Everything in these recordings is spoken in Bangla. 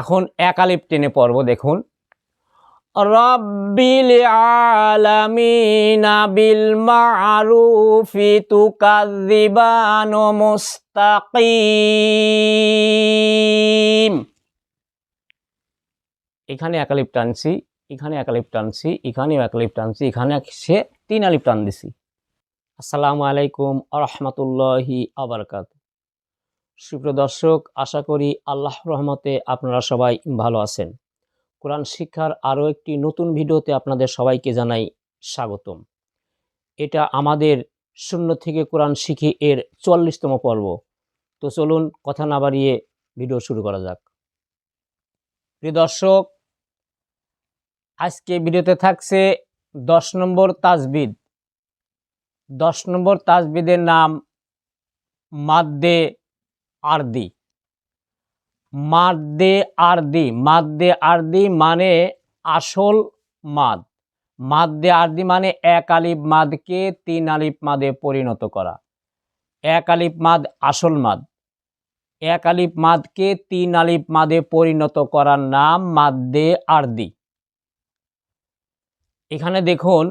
এখন এক আলিফ টেনে পড়ব, দেখুন। রব্বিল আলামিনা বিল মারুফি তুকাযিবান মুস্তাকিম। এখানে এক আলিফ টানছি, এখানে এক আলিফ টানছি এখানেও এক আলিফ টানছি, এখানে সে তিন আলিফ টান দিছি। আসসালামু আলাইকুম আরহামতুল্লাহি আবরকাত সুপ্রিয় দর্শক, আশা করি আল্লাহ রহমতে আপনারা সবাই ভালো আছেন। কোরআন শিক্ষার আরও একটি নতুন ভিডিওতে আপনাদের সবাইকে জানাই স্বাগতম। এটা আমাদের শূন্য থেকে কোরআন শিখি এর চুয়াল্লিশতম পর্ব। তো চলুন কথা না বাড়িয়ে ভিডিও শুরু করা যাক। প্রিয় দর্শক, আজকে ভিডিওতে থাকছে দশ নম্বর তাজবিদ। দশ নম্বর তাজবিদের নাম মাদ্দে আরদি। মাদ্দে আরদি। মাদ্দে আরদি মানে আসল মাদ। মাদ্দে আরদি মানে এক আলিফ মাদকে তিন আলিফ মাদে পরিণত করা। এক আলিফ মাদ আসল মাদ। এক আলিফ মাদকে তিন আলিফ মাদে পরিণত করার নাম মাদ্দে আরদি। এখানে দেখুন,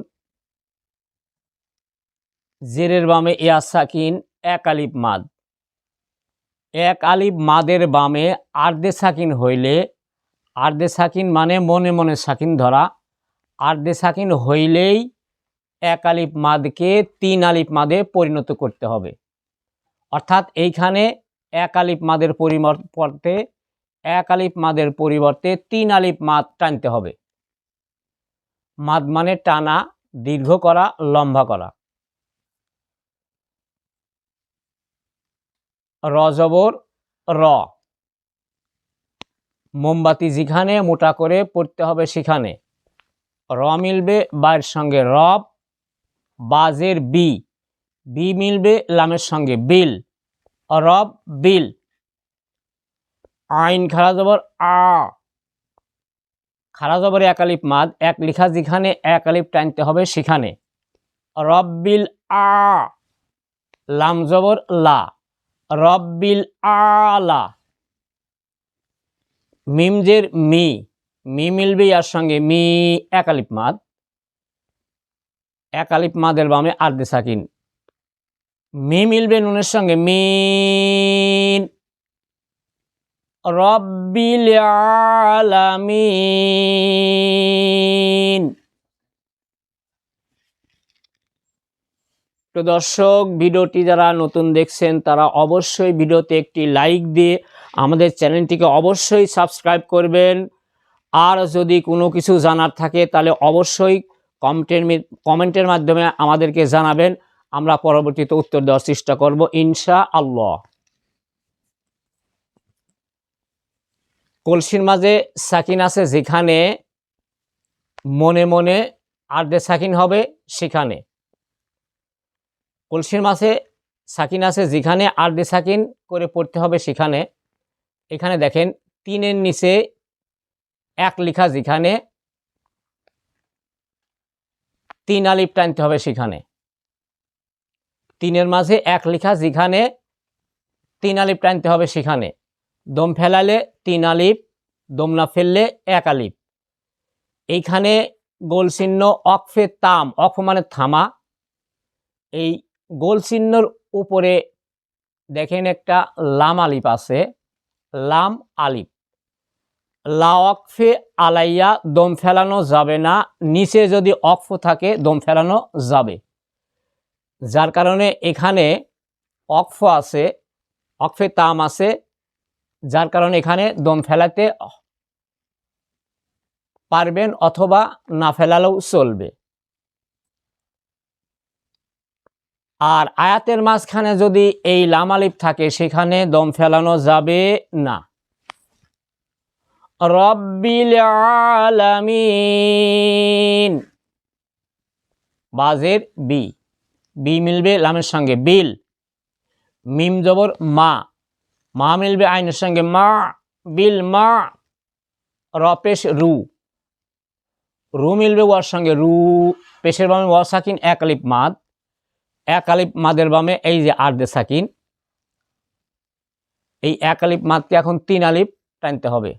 জেরের বামে ইয়া সাকিন এক আলিফ মাদ। এক আলিফ মাদের বামে আর্দে সাকিন হইলে, আর্দে সাকিন মানে মনে মনে সাকিন ধরা, আর্দে সাকিন হইলেই এক আলিফ মাদকে তিন আলিফ মাদে পরিণত করতে হবে। অর্থাৎ এইখানে এক আলিফ মাদের পরিবর্তে, এক আলিফ মাদের পরিবর্তে তিন আলিফ মাদ টানতে হবে। মাদ মানে টানা, দীর্ঘ করা, লম্বা করা। রজবর র। মোমবাতি যেখানে, মোটা করে পড়তে হবে সেখানে। র মিলবে বায়ের সঙ্গে রব, বাজের বি। বি মিলবে লামের সঙ্গে বিল। রব, বিল। আইন, খারা জবর, আ। খারা জবর একালিপ মাদ, এক লিখা যেখানে একালিপ টানতে হবে সেখানে। রব, বিল, আ। লাম জবর, লা। রব্বিল আলা। মিমজের মি। মি মিলবে ইয়ার সঙ্গে মি, একালিপ মাদ। একালিপ মাদের বামে আর্দে সাকিন। মি মিলবে নুনের সঙ্গে মি রব্বিল আলামিন। তো দর্শক, ভিডিওটি যারা নতুন দেখছেন, তারা অবশ্যই ভিডিওতে একটি লাইক দিয়ে আমাদের চ্যানেলটিকে অবশ্যই সাবস্ক্রাইব করবেন। আর যদি কোনো কিছু জানার থাকে, তাহলে অবশ্যই কমেন্টের কমেন্টের মাধ্যমে আমাদেরকে জানাবেন। আমরা পরবর্তীতে উত্তর দেওয়ার চেষ্টা করব ইনশা আল্লাহ কলসির মাঝে সাকিন আছে যেখানে মনে মনে আর্ধে সাকিন হবে সেখানে। কলসির মাছে সাকিন আছে, যেখানে আর্ধে সাকিন করে পড়তে হবে সেখানে। এখানে দেখেন, তিনের নিচে এক লিখা যেখানে তিন আলিপ টানতে হবে সেখানে। তিনের মাঝে এক লিখা যেখানে তিন আলিপ টানতে হবে সেখানে। দম ফেলালে তিন আলিপ দম না ফেললে এক আলিপ এইখানে গোল চিহ্ন তাম অক্ষ মানে থামা। এই গোল চিহ্নর উপরে দেখেন একটা লাম আলিপ আছে। লাম আলিপ লা অকফে আলাইয়া, দম ফেলানো যাবে না। নিচে যদি অক্ফ থাকে, দম ফেলানো যাবে। যার কারণে এখানে অক্ফ আছে অকফে তাম আছে। যার কারণে এখানে দম ফেলাতে পারবেন অথবা না ফেলালেও চলবে। আর আয়াতের মাঝখানে যদি এই লামালিপ থাকে, সেখানে দম ফেলানো যাবে না। রব্বিল আলামিন। বাজের বি। বি মিলবে লামের সঙ্গে। বিল। মিম জবর মা। মা মিলবে আইনের সঙ্গে। মা, বিল, মা। রপেশ, রু। রু মিলবে ওয়ার সঙ্গে। রু। পেশের বামে ওয়া সাকিন এক আলিপ মাদ। এক আলিপ মাদের বামে এই যে আর্দে সাকিন, এই এক আলিপ মাদকে এখন তিন আলিপ টানতে হবে।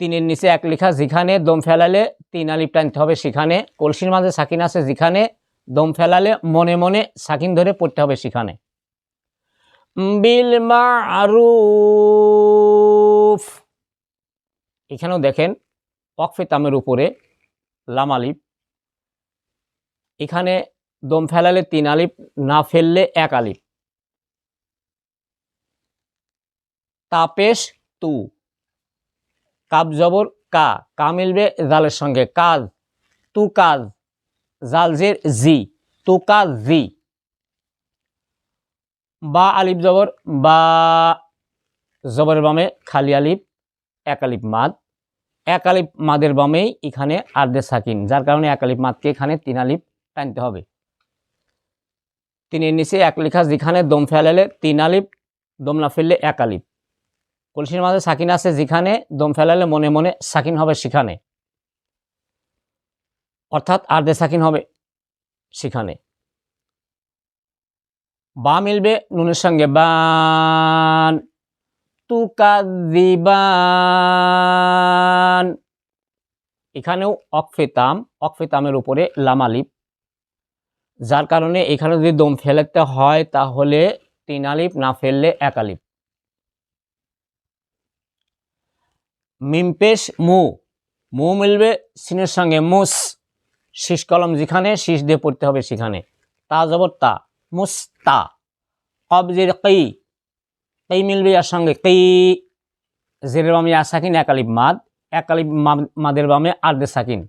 তিনের নিচে এক লেখা, যেখানে দম ফেলালে তিন আলিপ টানতে হবে, সেখানে কলসির মাঝে সাকিন আছে, যেখানে দম ফেলালে মনে মনে সাকিন ধরে পড়তে হবে সেখানে। বিল এখানেও দেখেন, ওয়াকফে তামের উপরে লাম আলিফ এখানে দম ফেলালে তিন আলিফ, না ফেললে এক আলিফ। তাপেশ তু। কাব জবর কা। কা মিলবে জালের সঙ্গে। কাজ। তু কাজ। জালজের জি। তু কাজ জি। বা আলিফ জবর, বা জবরের বামে খালি আলিফ, এক আলিফ মাদ। এক আলিফ মাদের বামেই এখানে আর্ধে সাকিন। যার কারণে এক আলিফ মাদকে এখানে তিন আলিফ টানতে হবে। তিনের নিচে এক লেখা যেখানে দম ফেলালে তিন আলিপ দম না ফেললে এক আলিপ কলসির মাঝে সাকিন আছে যেখানে দম ফেলালে মনে মনে সাকিন হবে সেখানে অর্থাৎ আর্ধে সাকিন হবে সেখানে বা মিলবে নুনের সঙ্গে বান। তুকাদিবান এখানেও অকফেতাম অকফেতামের উপরে লামালিপ যার কারণে এখানে যদি দম ফেলাতে হয়, তাহলে তিন আলিপ না ফেললে এক মিমপেশ মু। মু মিলবে সিনের সঙ্গে মুস। শীষ কলম যেখানে, শীষ দিয়ে পড়তে হবে সেখানে। তা জবর তা। মুস্তা কবজির কই কই মিলবে এর সঙ্গে কই জেরের বামে আর সাকিন, এক আলিপ মাদ। এক আলিপ মা- মাদের বামে আর্ধে সাকিন।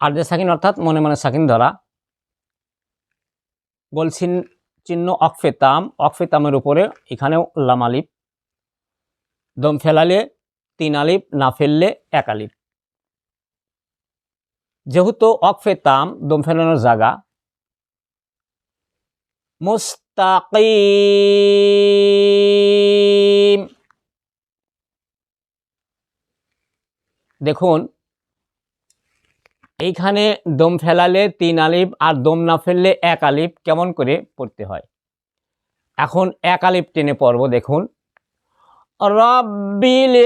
আর্ধে সাকিন অর্থাৎ মনে মনে সাকিন ধরা। বলছিন চিহ্ন অকফেতাম অকফেতামের উপরে এখানেও লাম আলিপ দম ফেলালে তিন আলিপ না ফেললে এক আলিপ যেহেতু অকফেতাম দম ফেলানোর জায়গা। মুস্তাকিম। দেখুন এইখানে দম ফেলালে তিন আলিফ আর দম না ফেললে এক আলিফ, কেমন করে পড়তে হয়? এখন এক আলিফ টেনে পড়ব, দেখুন। রব্বিল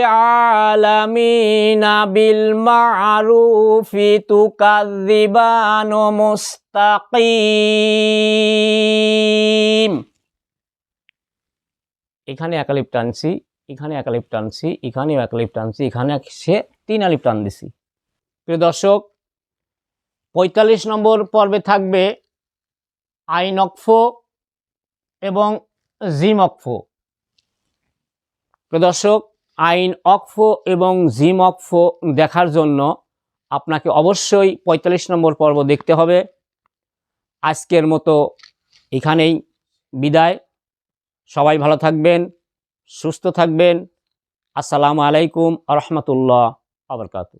আলামিনা বিল মারুফি তুকাযিবানু মুস্তাকিম। এখানে এক আলিফ টানছি, এখানে এক আলিফ টানছি, এখানেও এক আলিফ টানছি, এখানে সে তিন আলিফ টান দিছি। প্রিয় দর্শক পঁয়তাল্লিশ নম্বর পর্বে থাকবে আইন অক্ফ এবং জিম অক্ফ প্রিয় দর্শক, আইন অক্ফ এবং জিম অক্ফ দেখার জন্য আপনাকে অবশ্যই পঁয়তাল্লিশ নম্বর পর্ব দেখতে হবে। আজকের মতো এখানেই বিদায়। সবাই ভালো থাকবেন, সুস্থ থাকবেন। আসসালামু আলাইকুম আ রহমতুল্লাহ আবরকাতু।